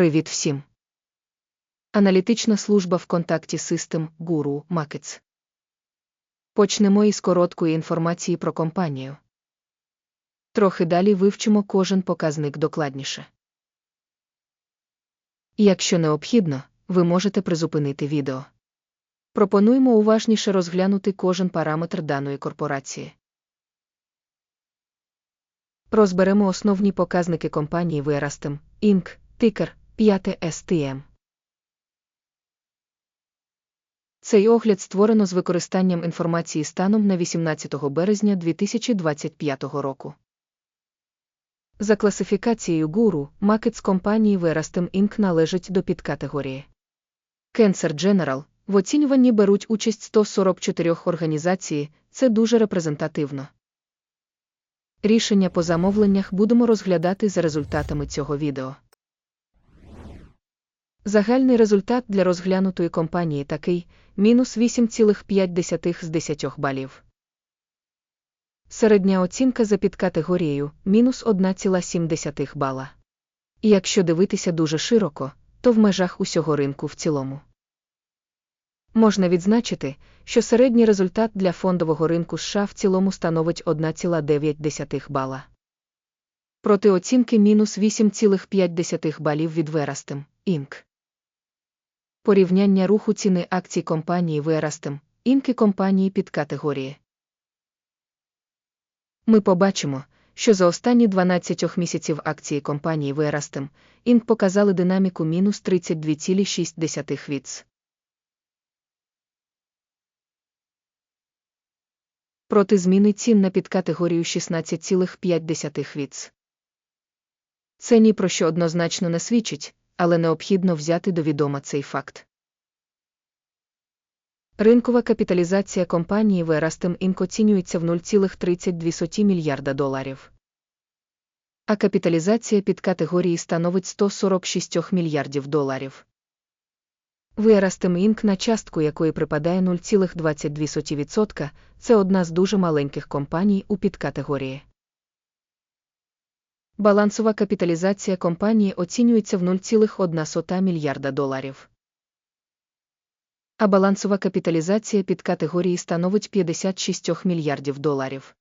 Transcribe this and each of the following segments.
Привіт всім! Аналітична служба в контакті System Guru Markets. Почнемо із короткої інформації про компанію. Трохи далі вивчимо кожен показник докладніше. Якщо необхідно, ви можете призупинити відео. Пропонуємо уважніше розглянути кожен параметр даної корпорації. Розберемо основні показники компанії Verastem, Inc., тикер 5 STM. Цей огляд створено з використанням інформації станом на 18 березня 2025 року. За класифікацією гуру, макет компанії Verastem Inc. належить до підкатегорії. Cancer General в оцінюванні беруть участь 144 організацій, це дуже репрезентативно. Рішення по замовленнях будемо розглядати за результатами цього відео. Загальний результат для розглянутої компанії такий мінус 8,5 з 10 балів. Середня оцінка за підкатегорією мінус 1,7 бала. І якщо дивитися дуже широко, то в межах усього ринку в цілому. Можна відзначити, що середній результат для фондового ринку США в цілому становить 1,9 бала. Проти оцінки мінус 8,5 балів від Verastem, Inc. Порівняння руху ціни акцій компанії Verastem, Inc. і компанії під категорії. Ми побачимо, що за останні 12 місяців акції компанії Verastem, Inc. показали динаміку мінус 32,6 віц. проти зміни цін на підкатегорію 16,5 віц. Це ні про що однозначно не свідчить, але необхідно взяти до відома цей факт. Ринкова капіталізація компанії Verastem Inc. оцінюється в 0,32 мільярда доларів. А капіталізація під категорії становить 146 мільярдів доларів. Verastem Inc. на частку якої припадає 0,22%, це одна з дуже маленьких компаній у підкатегорії. Балансова капіталізація компанії оцінюється в 0,1 мільярда доларів. А балансова капіталізація під категорії становить 56 мільярдів доларів.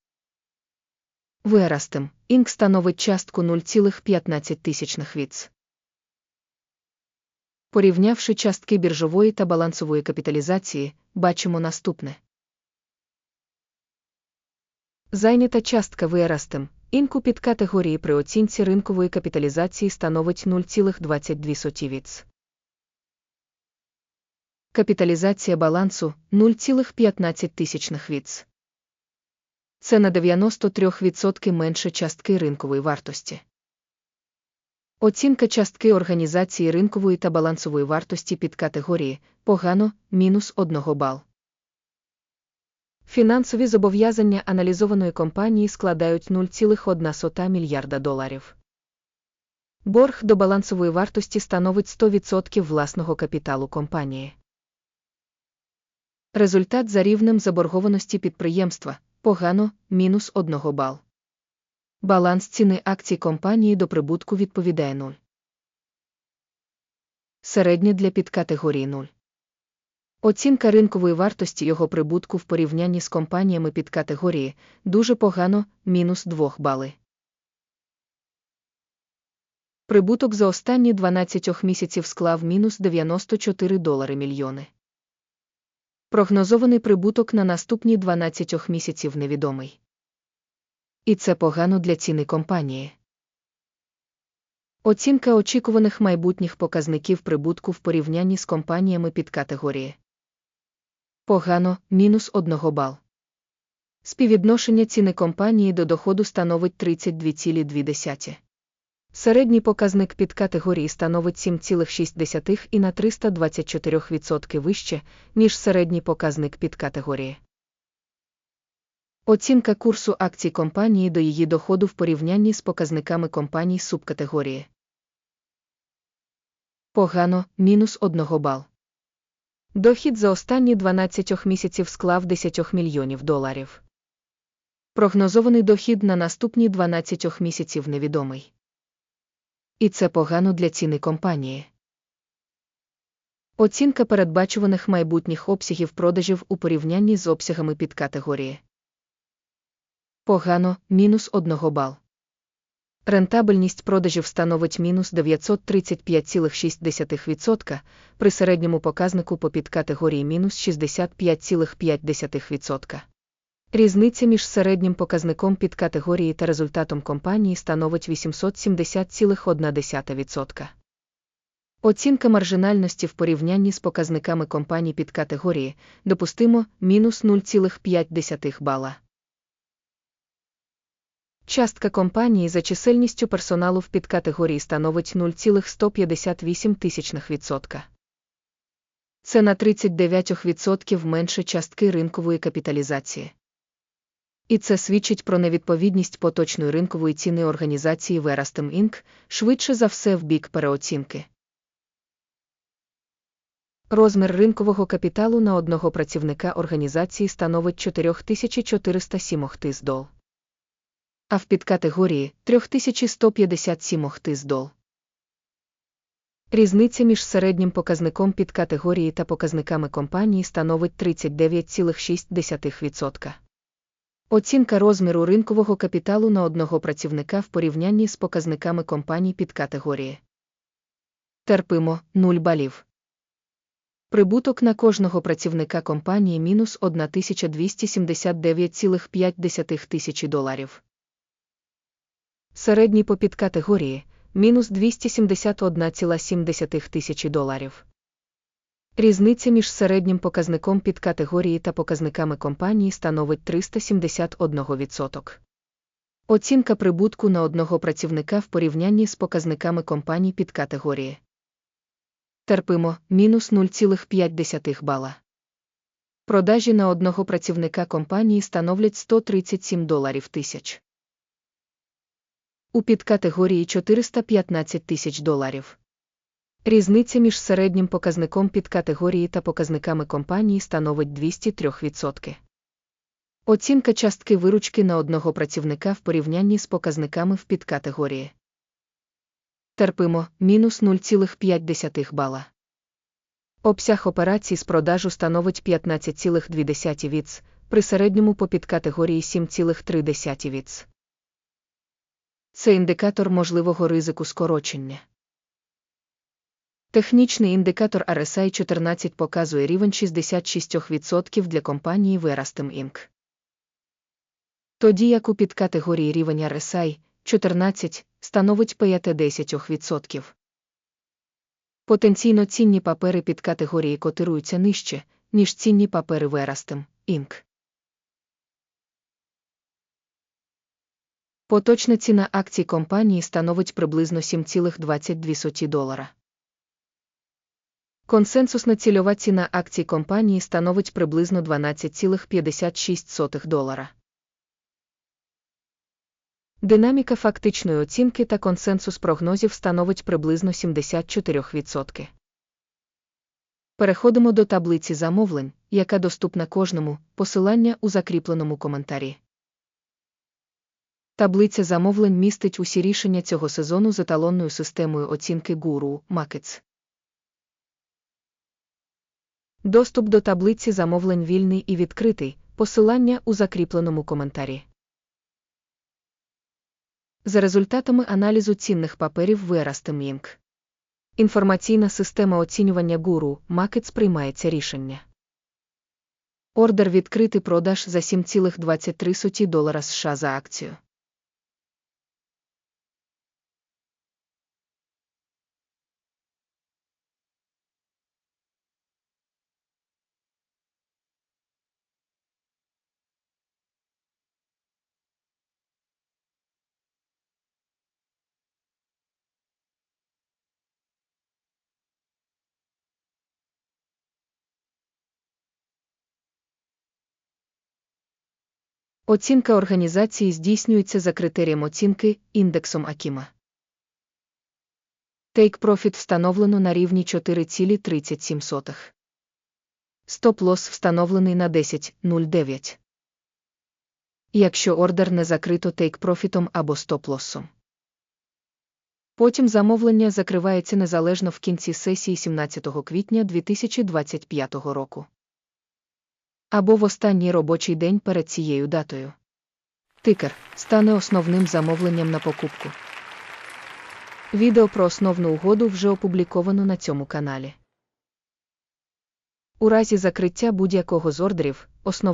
Verastem Inc. становить частку 0,15 віц. Порівнявши частки біржової та балансової капіталізації, бачимо наступне. Зайнята частка Verastem, інку під категорії при оцінці ринкової капіталізації становить 0,22 віц. Капіталізація балансу 0,15 віц. Це на 93% менше частки ринкової вартості. Оцінка частки організації ринкової та балансової вартості під категорії погано мінус 1 бал. Фінансові зобов'язання аналізованої компанії складають 0,1 мільярда доларів. Борг до балансової вартості становить 100% власного капіталу компанії. Результат за рівнем заборгованості підприємства погано мінус 1 бал. Баланс ціни акцій компанії до прибутку відповідає 0. Середнє для підкатегорії 0. Оцінка ринкової вартості його прибутку в порівнянні з компаніями під категорії дуже погано мінус 2 бали. Прибуток за останні 12 місяців склав мінус 94 долари мільйони. Прогнозований прибуток на наступні 12 місяців невідомий. І це погано для ціни компанії. Оцінка очікуваних майбутніх показників прибутку в порівнянні з компаніями під категорії. Погано мінус 1 бал. Співвідношення ціни компанії до доходу становить 32,2. Середній показник під категорії становить 7,6 і на 324% вище, ніж середній показник під категорії. Оцінка курсу акцій компанії до її доходу в порівнянні з показниками компаній субкатегорії. Погано мінус 1 бал. Дохід за останні 12 місяців склав 10 мільйонів доларів. Прогнозований дохід на наступні 12 місяців невідомий. і це погано для ціни компанії. Оцінка передбачуваних майбутніх обсягів продажів у порівнянні з обсягами під категорії. Погано мінус 1 бал. Рентабельність продажів становить мінус 935,6% при середньому показнику по підкатегорії мінус 65,5%. Різниця між середнім показником підкатегорії та результатом компанії становить 870,1%. Оцінка маржинальності в порівнянні з показниками компаній підкатегорії допустимо мінус 0,5 бала. Частка компанії за чисельністю персоналу в підкатегорії становить 0,158%. Це на 39% менше частки ринкової капіталізації. І це свідчить про невідповідність поточної ринкової ціни організації Verastem Inc., швидше за все в бік переоцінки. Розмір ринкового капіталу на одного працівника організації становить 4407 тис дол. А в підкатегорії 3157 тис дол. Різниця між середнім показником підкатегорії та показниками компанії становить 39,6%. Оцінка розміру ринкового капіталу на одного працівника в порівнянні з показниками компаній підкатегорії. Терпимо 0 балів. Прибуток на кожного працівника компанії мінус 1279,5 тисячі доларів. Середній по підкатегорії мінус 271,7 тисячі доларів. Різниця між середнім показником підкатегорії та показниками компанії становить 371%. Оцінка прибутку на одного працівника в порівнянні з показниками компаній підкатегорії. Терпимо мінус 0,5 бала. Продажі на одного працівника компанії становлять 137 доларів тисяч. У підкатегорії 415 тисяч доларів. Різниця між середнім показником підкатегорії та показниками компанії становить 203%. Оцінка частки виручки на одного працівника в порівнянні з показниками в підкатегорії. Терпимо мінус 0,5 бала. Обсяг операцій з продажу становить 15,2 віц, при середньому по підкатегорії 7,3 віц. Це індикатор можливого ризику скорочення. Технічний індикатор RSI 14 показує рівень 66% для компанії Verastem Inc. Тоді як у підкатегорії рівень RSI 14 становить 5-10%. Потенційно цінні папери під категорії котируються нижче, ніж цінні папери Verastem Inc. Поточна ціна акцій компанії становить приблизно 7,22 долара. Консенсусна цільова ціна акцій компанії становить приблизно 12,56 долара. Динаміка фактичної оцінки та консенсус прогнозів становить приблизно 74%. Переходимо до таблиці замовлень, яка доступна кожному, посилання у закріпленому коментарі. Таблиця замовлень містить усі рішення цього сезону з еталонною системою оцінки Guru Markets. Доступ до таблиці замовлень вільний і відкритий, посилання у закріпленому коментарі. За результатами аналізу цінних паперів Verastem Inc. Інформаційна система оцінювання гуру Markets приймається рішення. Ордер відкритий продаж за 7,23 долара США за акцію. Оцінка організації здійснюється за критерієм оцінки індексом Акіма. Take Profit встановлено на рівні 4,37. Стоп-лосс встановлений на 10,09. Якщо ордер не закрито Profit або стоп-лоссом. Потім замовлення закривається незалежно в кінці сесії 17 квітня 2025 року. Або в останній робочий день перед цією датою. Тикер стане основним замовленням на покупку. Відео про основну угоду вже опубліковано на цьому каналі. У разі закриття будь-якого з ордерів, основна